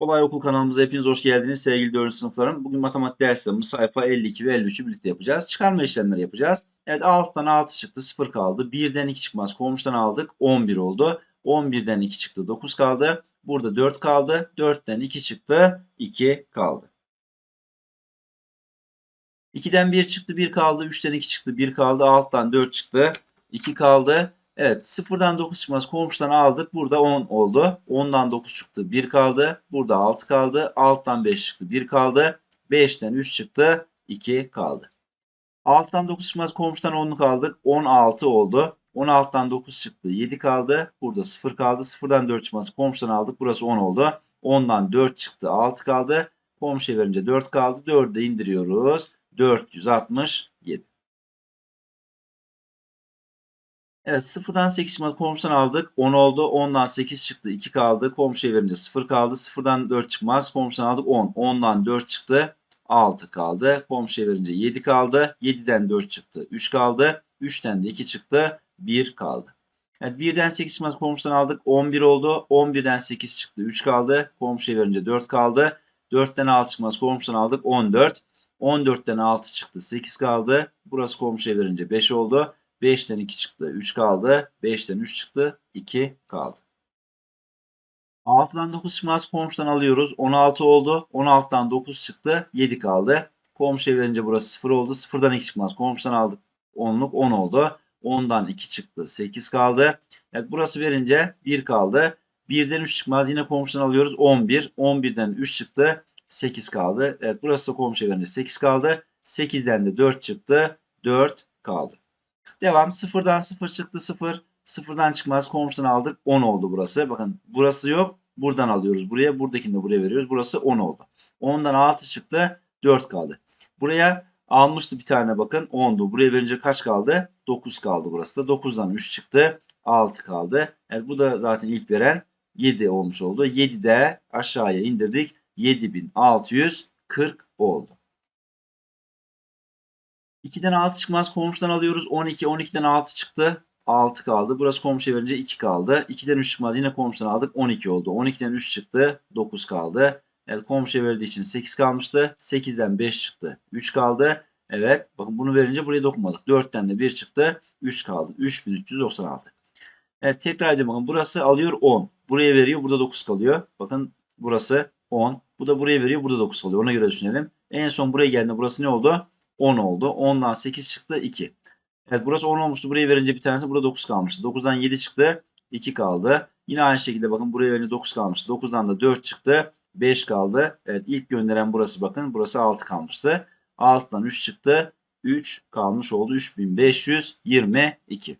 Kolay Okul kanalımıza hepiniz hoş geldiniz sevgili 4. sınıflarım. Bugün matematik derslerimiz sayfa 52 ve 53'ü birlikte yapacağız. Çıkarma işlemleri yapacağız. Evet 6'dan 6 çıktı 0 kaldı. 1'den 2 çıkmaz komşudan aldık 11 oldu. 11'den 2 çıktı 9 kaldı. Burada 4 kaldı. 4'ten 2 çıktı 2 kaldı. 2'den 1 çıktı 1 kaldı. 3'ten 2 çıktı 1 kaldı. 6'dan 4 çıktı 2 kaldı. Evet 0'dan 9 çıkmaz komşudan aldık. Burada 10 oldu. 10'dan 9 çıktı 1 kaldı. Burada 6 kaldı. 6'dan 5 çıktı 1 kaldı. 5'ten 3 çıktı 2 kaldı. 6'dan 9 çıkmaz komşudan 10'luk aldık. 16 oldu. 16'dan 9 çıktı 7 kaldı. Burada 0 kaldı. 0'dan 4 çıkmaz komşudan aldık. Burası 10 oldu. 10'dan 4 çıktı 6 kaldı. Komşuya verince 4 kaldı. 4'ü de indiriyoruz. 467. Evet 0'dan 8 çıkmaz komşudan aldık. 10 oldu. 10'dan 8 çıktı. 2 kaldı. Komşuya verince 0 kaldı. 0'dan 4 çıkmaz. Komşudan aldık 10. 10'dan 4 çıktı. 6 kaldı. Komşuya verince 7 kaldı. 7'den 4 çıktı. 3 kaldı. 3'ten de 2 çıktı. 1 kaldı. Evet 1'den 8 çıkmaz komşudan aldık. 11 oldu. 11'den 8 çıktı. 3 kaldı. Komşuya verince 4 kaldı. 4'ten 6 çıkmaz komşudan aldık. 14. 14'ten 6 çıktı. 8 kaldı. Burası komşuya verince 5 oldu. 5'ten 2 çıktı. 3 kaldı. 5'ten 3 çıktı. 2 kaldı. 6'dan 9 çıkmaz komşudan alıyoruz. 16 oldu. 16'dan 9 çıktı. 7 kaldı. Komşuya verince burası 0 oldu. 0'dan 2 çıkmaz. Komşudan aldık. 10'luk 10 oldu. 10'dan 2 çıktı. 8 kaldı. Evet burası verince 1 kaldı. 1'den 3 çıkmaz. Yine komşudan alıyoruz. 11. 11'den 3 çıktı. 8 kaldı. Evet burası da komşuya verince 8 kaldı. 8'den de 4 çıktı. 4 kaldı. Devam. 0'dan 0 çıktı 0. 0'dan çıkmaz. Komşudan aldık. 10 oldu burası. Bakın burası yok. Buradan alıyoruz. Buraya. Buradakini de buraya veriyoruz. Burası 10 oldu. 10'dan 6 çıktı. 4 kaldı. Buraya almıştı bir tane bakın. 10'du. Buraya verince kaç kaldı? 9 kaldı burası da. 9'dan 3 çıktı. 6 kaldı. Evet bu da zaten ilk veren 7 olmuş oldu. 7 de aşağıya indirdik. 7640 oldu. 2'den 6 çıkmaz komşudan alıyoruz. 12. 12'den 6 çıktı. 6 kaldı. Burası komşuya verince 2 kaldı. 2'den 3 çıkmaz. Yine komşudan aldık. 12 oldu. 12'den 3 çıktı. 9 kaldı. Evet komşuya verdiği için 8 kalmıştı. 8'den 5 çıktı. 3 kaldı. Evet bakın bunu verince buraya dokunmadık. 4'ten de 1 çıktı. 3 kaldı. 3396. Evet tekrar ediyorum bakın burası alıyor 10. Buraya veriyor. Burada 9 kalıyor. Bakın burası 10. Bu da buraya veriyor. Burada 9 kalıyor. Ona göre düşünelim. En son buraya geldiğinde burası ne oldu? 10 oldu. 10'dan 8 çıktı 2. Evet burası 10 olmuştu. Buraya verince bir tanesi burada 9 kalmıştı. 9'dan 7 çıktı. 2 kaldı. Yine aynı şekilde bakın buraya verince 9 kalmıştı. 9'dan da 4 çıktı. 5 kaldı. Evet ilk gönderen burası bakın. Burası 6 kalmıştı. 6'dan 3 çıktı. 3 kalmış oldu. 3522.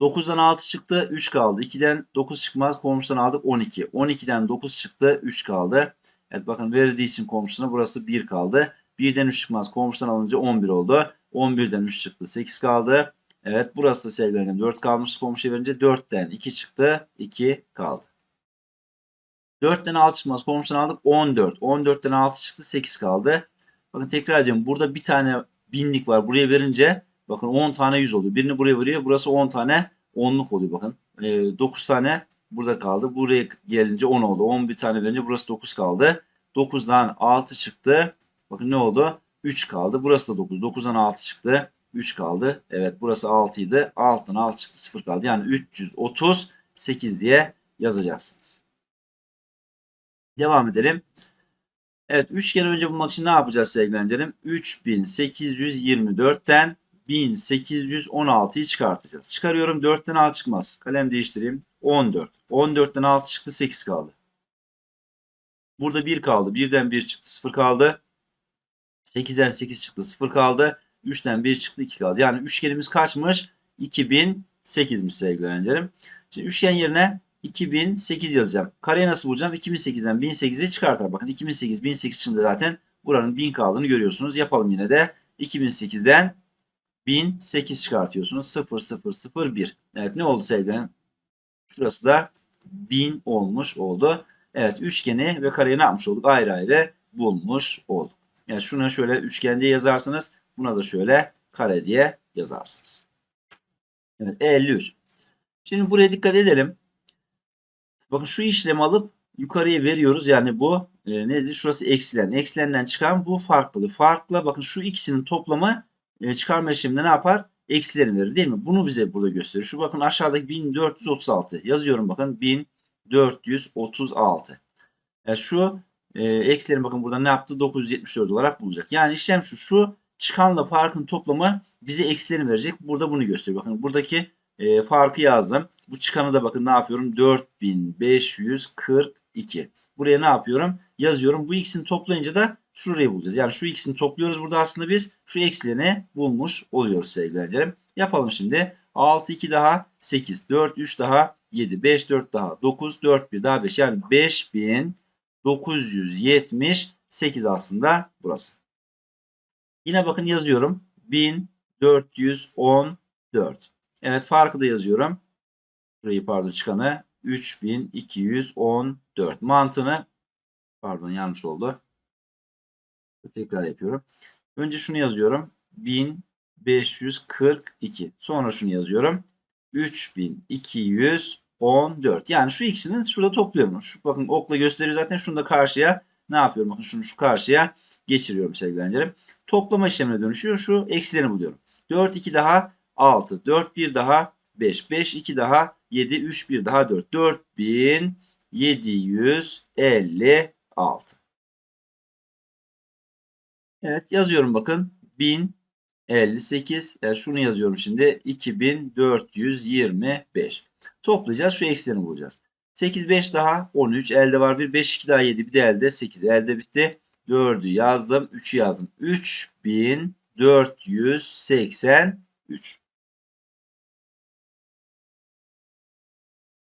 9'dan 6 çıktı. 3 kaldı. 2'den 9 çıkmaz. Komşudan aldık 12. 12'den 9 çıktı. 3 kaldı. Evet bakın verdiği için komşusuna burası 1 kaldı. 1'den 3 çıkmaz. Komşudan alınca 11 oldu. 11'den 3 çıktı. 8 kaldı. Evet burası da sevgilerim 4 kalmış. Komşuya verince 4'ten 2 çıktı. 2 kaldı. 4'ten 6 çıkmaz. Komşudan aldık 14. 14'ten 6 çıktı. 8 kaldı. Bakın tekrar ediyorum. Burada bir tane binlik var. Buraya verince bakın 10 tane 100 oluyor. Birini buraya veriyor. Burası 10 tane 10'luk oluyor bakın. E, 9 tane burada kaldı. Buraya gelince 10 oldu. 11 tane verince burası 9 kaldı. 9'dan 6 çıktı. Bakın ne oldu? 3 kaldı. Burası da 9. 9'dan 6 çıktı. 3 kaldı. Evet burası 6 idi. 6'dan 6 çıktı 0 kaldı. Yani 338 diye yazacaksınız. Devam edelim. Evet üçgen önce bulmak için ne yapacağız sevgilendirim? 3824'ten 1816'yı çıkartacağız. Çıkarıyorum 4'ten 6 çıkmaz. Kalem değiştireyim. 14. 14'ten 6 çıktı 8 kaldı. Burada 1 kaldı. 1'den 1 çıktı 0 kaldı. 8'den 8 çıktı 0 kaldı. 3'ten 1 çıktı 2 kaldı. Yani üçgenimiz kaçmış? 2008'miş sevgili öğrencilerim. Şimdi üçgen yerine 2008 yazacağım. Kareyi nasıl bulacağım? 2008'den 1008'i çıkartar. Bakın 2008, 1008 içinde zaten buranın 1000 kaldığını görüyorsunuz. Yapalım yine de. 2008'den 1008 çıkartıyorsunuz. 0, 0, 0, 1. Evet ne oldu sevgilerim? Şurası da 1000 olmuş oldu. Evet üçgeni ve kareyi ne yapmış olduk? Ayrı ayrı bulmuş olduk. Yani şuna şöyle üçgen diye yazarsınız. Buna da şöyle kare diye yazarsınız. Evet 53. Şimdi buraya dikkat edelim. Bakın şu işlemi alıp yukarıya veriyoruz. Yani bu e, nedir? Şurası eksilen. Eksilenden çıkan bu farklı. Farkla bakın şu ikisinin toplamı e, çıkarma işleminde ne yapar? Eksilerini verir değil mi? Bunu bize burada gösteriyor. Şu bakın aşağıdaki 1436. Yazıyorum bakın 1436. Yani şu e, eksilerin bakın burada ne yaptı? 974 olarak bulacak. Yani işlem şu. Şu çıkanla farkın toplamı bize eksilerini verecek. Burada bunu gösteriyor. Bakın buradaki e, farkı yazdım. Bu çıkanı da bakın ne yapıyorum? 4542. Buraya ne yapıyorum? Yazıyorum. Bu ikisini toplayınca da şurayı bulacağız. Yani şu ikisini topluyoruz. Burada aslında biz şu eksilerini bulmuş oluyoruz sevgili öğrencilerim. Yapalım şimdi. 6 2 daha 8 4 3 daha 7 5 4 daha 9 4 1 daha 5 yani 5978 aslında burası. Yine bakın yazıyorum. 1414. Evet farkı da yazıyorum. Burayı pardon çıkanı 3214. Mantığını pardon yanlış oldu. Tekrar yapıyorum. Önce şunu yazıyorum. 1542. Sonra şunu yazıyorum. 3214. Yani şu ikisini şurada topluyorum. Şu, bakın okla gösteriyor zaten. Şunu da karşıya ne yapıyorum? Bakın şunu şu karşıya geçiriyorum sevgili öğrencilerim. Toplama işlemine dönüşüyor. Şu eksilerini buluyorum. 4 2 daha 6. 4 1 daha 5. 5 2 daha 7. 3 1 daha 4. 4756. Evet yazıyorum bakın. 1058. Yani şunu yazıyorum şimdi. 2425. Toplayacağız. Şu eksilerini bulacağız. 8 5 daha 13. Elde var 1. 5 2 daha 7. Bir de elde 8. Elde bitti. 4'ü yazdım. 3'ü yazdım. 3483.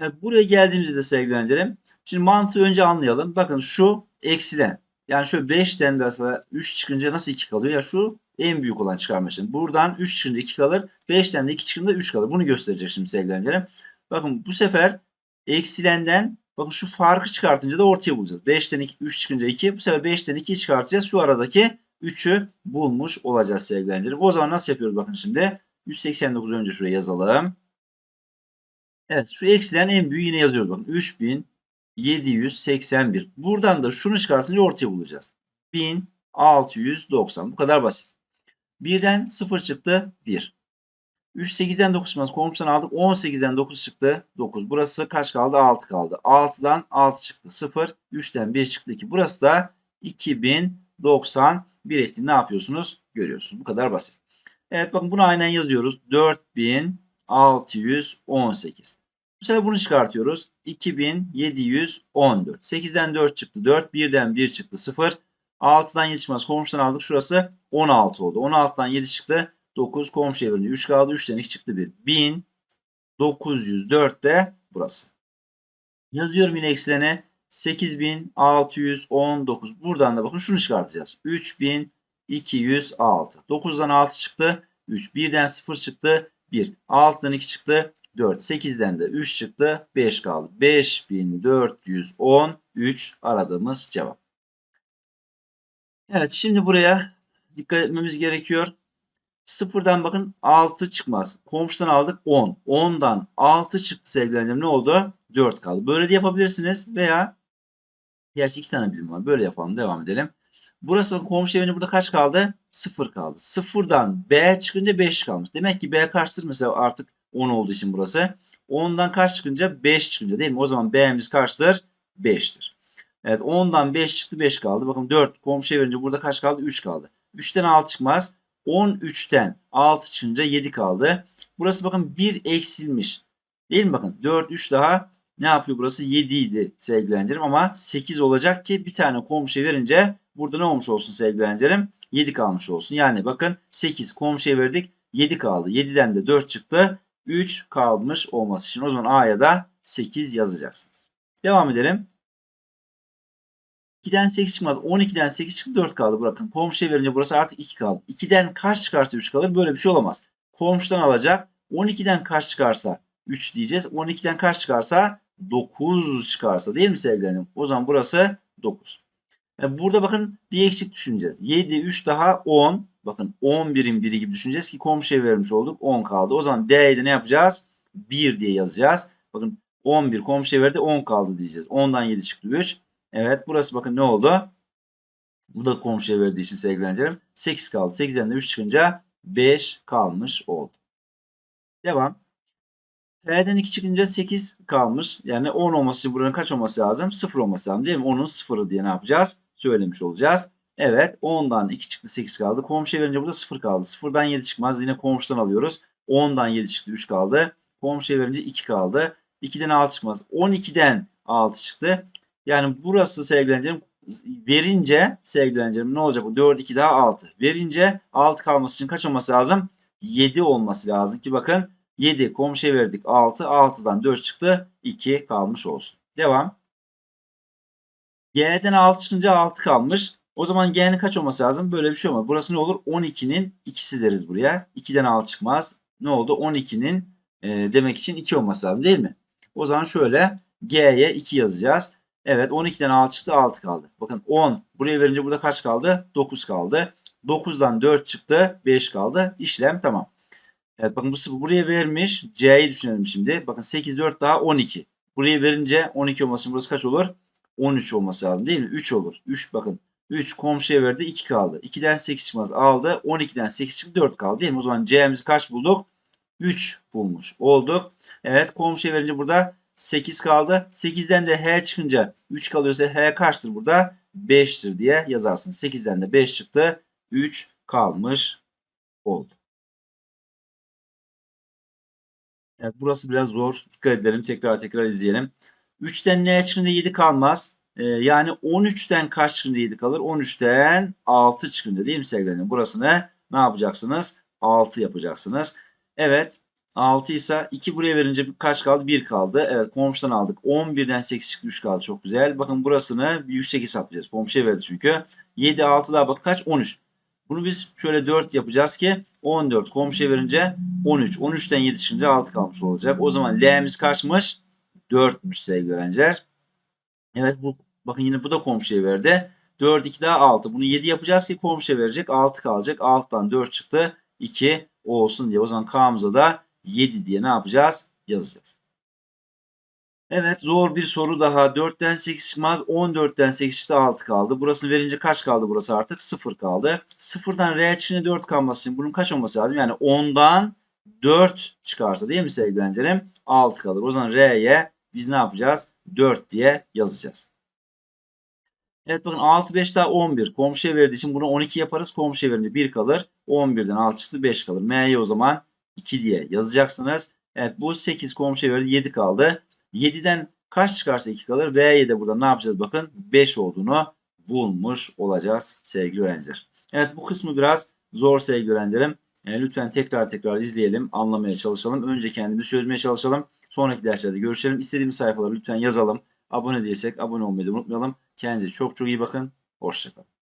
Evet, buraya geldiğimizde de sevgili öğrencilerim. Şimdi mantığı önce anlayalım. Bakın şu eksilen. Yani şöyle 5'ten mesela 3 çıkınca nasıl 2 kalıyor? Ya şu en büyük olan çıkarma işlemi. Buradan 3 çıkınca 2 kalır. 5'ten de 2 çıkınca 3 kalır. Bunu gösterecek şimdi sevgili. Bakın bu sefer eksilenden bakın şu farkı çıkartınca da ortaya bulacağız. 5'ten 2, 3 çıkınca 2. Bu sefer 5'ten 2 çıkartacağız. Şu aradaki 3'ü bulmuş olacağız sevgili. O zaman nasıl yapıyoruz bakın şimdi. 189 önce şuraya yazalım. Evet şu eksilen en büyüğü yine yazıyoruz bakın. 3781. Buradan da şunu çıkartınca ortaya bulacağız. 1690. Bu kadar basit. 1'den 0 çıktı 1. 3 8'den 9 çıkmaz. Komşudan aldık. 18'den 9 çıktı 9. Burası kaç kaldı? 6 kaldı. 6'dan 6 çıktı 0. 3'ten 1 çıktı 2. Burası da 2091 etti. Ne yapıyorsunuz? Görüyorsunuz. Bu kadar basit. Evet bakın bunu aynen yazıyoruz. 4618. Bu sefer bunu çıkartıyoruz. 2714. 8'den 4 çıktı 4. 1'den 1 çıktı 0. 6'dan 7 çıkmaz. Komşudan aldık. Şurası 16 oldu. 16'dan 7 çıktı. 9 komşu evinde 3 kaldı. 3'ten 2 çıktı 1. 1904 de burası. Yazıyorum yine eksilene. 8619. Buradan da bakın şunu çıkartacağız. 3206. 9'dan 6 çıktı. 3. 1'den 0 çıktı. 1. 6'dan 2 çıktı. 4. 8'den de 3 çıktı. 5 kaldı. 5413 aradığımız cevap. Evet şimdi buraya dikkat etmemiz gerekiyor. Sıfırdan bakın 6 çıkmaz. Komşudan aldık 10. 10'dan 6 çıktı sevgilerim. Ne oldu? 4 kaldı. Böyle de yapabilirsiniz. Veya gerçi iki tane bilim var. Böyle yapalım. Devam edelim. Burası komşu evinde burada kaç kaldı? 0 kaldı. Sıfırdan B çıkınca 5 kalmış. Demek ki B kaçtır mesela artık 10 olduğu için burası. 10'dan kaç çıkınca? 5 çıkınca değil mi? O zaman B'miz kaçtır? 5'tir. Evet 10'dan 5 çıktı 5 kaldı. Bakın 4 komşuya verince burada kaç kaldı? 3 kaldı. 3'ten 6 çıkmaz. 13'ten 6 çıkınca 7 kaldı. Burası bakın 1 eksilmiş. Değil mi bakın? 4 3 daha ne yapıyor burası? 7 idi sevgili öğrencilerim ama 8 olacak ki bir tane komşuya verince burada ne olmuş olsun sevgili öğrencilerim? 7 kalmış olsun. Yani bakın 8 komşuya verdik 7 kaldı. 7'den de 4 çıktı. 3 kalmış olması için o zaman A'ya da 8 yazacaksınız. Devam edelim. 2'den 8 çıkmaz. 12'den 8 çıktı 4 kaldı. Bırakın. Komşuya verince burası artık 2 kaldı. 2'den kaç çıkarsa 3 kalır. Böyle bir şey olamaz. Komşudan alacak. 12'den kaç çıkarsa 3 diyeceğiz. 12'den kaç çıkarsa 9 çıkarsa değil mi sevgilerim? O zaman burası 9. Yani burada bakın bir eksik düşüneceğiz. 7, 3 daha 10. Bakın 11'in biri gibi düşüneceğiz ki komşuya vermiş olduk. 10 kaldı. O zaman D'yi de ne yapacağız? 1 diye yazacağız. Bakın 11 komşuya verdi 10 kaldı diyeceğiz. 10'dan 7 çıktı 3. Evet burası bakın ne oldu? Bu da komşuya verdiği için sevgili öğrencilerim. 8 kaldı. 8'den de 3 çıkınca 5 kalmış oldu. Devam. T'den 2 çıkınca 8 kalmış. Yani 10 olması için buranın kaç olması lazım? 0 olması lazım değil mi? 10'un 0'ı diye ne yapacağız? Söylemiş olacağız. Evet 10'dan 2 çıktı 8 kaldı. Komşuya verince burada 0 kaldı. 0'dan 7 çıkmaz. Yine komşudan alıyoruz. 10'dan 7 çıktı 3 kaldı. Komşuya verince 2 kaldı. 2'den 6 çıkmaz. 12'den 6 çıktı. Yani burası sevgili öğrencilerim verince sevgili öğrencilerim ne olacak? 4 2 daha 6. Verince 6 kalması için kaç olması lazım? 7 olması lazım ki bakın 7 komşuya verdik 6. 6'dan 4 çıktı. 2 kalmış olsun. Devam. G'den 6 çıkınca 6 kalmış. O zaman G'nin kaç olması lazım? Böyle bir şey olmaz. Burası ne olur? 12'nin ikisi deriz buraya. 2'den 6 çıkmaz. Ne oldu? 12'nin e, demek için 2 olması lazım değil mi? O zaman şöyle G'ye 2 yazacağız. Evet 12'den 6 çıktı 6 kaldı. Bakın 10 buraya verince burada kaç kaldı? 9 kaldı. 9'dan 4 çıktı 5 kaldı. İşlem tamam. Evet bakın bu buraya vermiş. C'yi düşünelim şimdi. Bakın 8 4 daha 12. Buraya verince 12 olması için burası kaç olur? 13 olması lazım değil mi? 3 olur. 3 bakın. 3 komşuya verdi 2 kaldı. 2'den 8 çıkmaz aldı. 12'den 8 çıktı 4 kaldı değil mi? O zaman C'mizi kaç bulduk? 3 bulmuş olduk. Evet komşuya verince burada 8 kaldı. 8'den de H çıkınca 3 kalıyorsa H kaçtır burada? 5'tir diye yazarsın. 8'den de 5 çıktı. 3 kalmış oldu. Evet, burası biraz zor. Dikkat edelim. Tekrar tekrar izleyelim. 3'ten N çıkınca 7 kalmaz. Ee, yani 13'ten kaç çıkınca 7 kalır? 13'ten 6 çıkınca değil mi sevgilerim? Burasını ne yapacaksınız? 6 yapacaksınız. Evet. 6 ise 2 buraya verince kaç kaldı? 1 kaldı. Evet komşudan aldık. 11'den 8 çıktı 3 kaldı. Çok güzel. Bakın burasını yüksek hesaplayacağız. Komşuya verdi çünkü. 7 6 daha bakın kaç? 13. Bunu biz şöyle 4 yapacağız ki 14 komşuya verince 13. 13'ten 7 çıkınca 6 kalmış olacak. O zaman L'miz kaçmış? 4'müş sevgili öğrenciler. Evet bu bakın yine bu da komşuya verdi. 4 2 daha 6. Bunu 7 yapacağız ki komşuya verecek. 6 kalacak. 6'dan 4 çıktı. 2 olsun diye. O zaman K'mıza da 7 diye ne yapacağız? Yazacağız. Evet zor bir soru daha. 4'ten 8 çıkmaz. 14'ten 8 çıktı 6 kaldı. Burasını verince kaç kaldı burası artık? 0 kaldı. 0'dan R çıkınca 4 kalması için bunun kaç olması lazım? Yani 10'dan 4 çıkarsa değil mi sevgili öğrencilerim? 6 kalır. O zaman R'ye biz ne yapacağız? 4 diye yazacağız. Evet bakın 6 5 daha 11. Komşuya verdiği için bunu 12 yaparız. Komşuya verince 1 kalır. 11'den 6 çıktı 5 kalır. M'ye o zaman 2 diye yazacaksınız. Evet bu 8 komşuya verdi 7 kaldı. 7'den kaç çıkarsa 2 kalır. V'ye de burada ne yapacağız bakın 5 olduğunu bulmuş olacağız sevgili öğrenciler. Evet bu kısmı biraz zor sevgili öğrencilerim. E, lütfen tekrar tekrar izleyelim, anlamaya çalışalım. Önce kendimizi çözmeye çalışalım. Sonraki derslerde görüşelim. İstediğimiz sayfaları lütfen yazalım. Abone değilsek abone olmayı da unutmayalım. Kendinize çok çok iyi bakın. Hoşçakalın.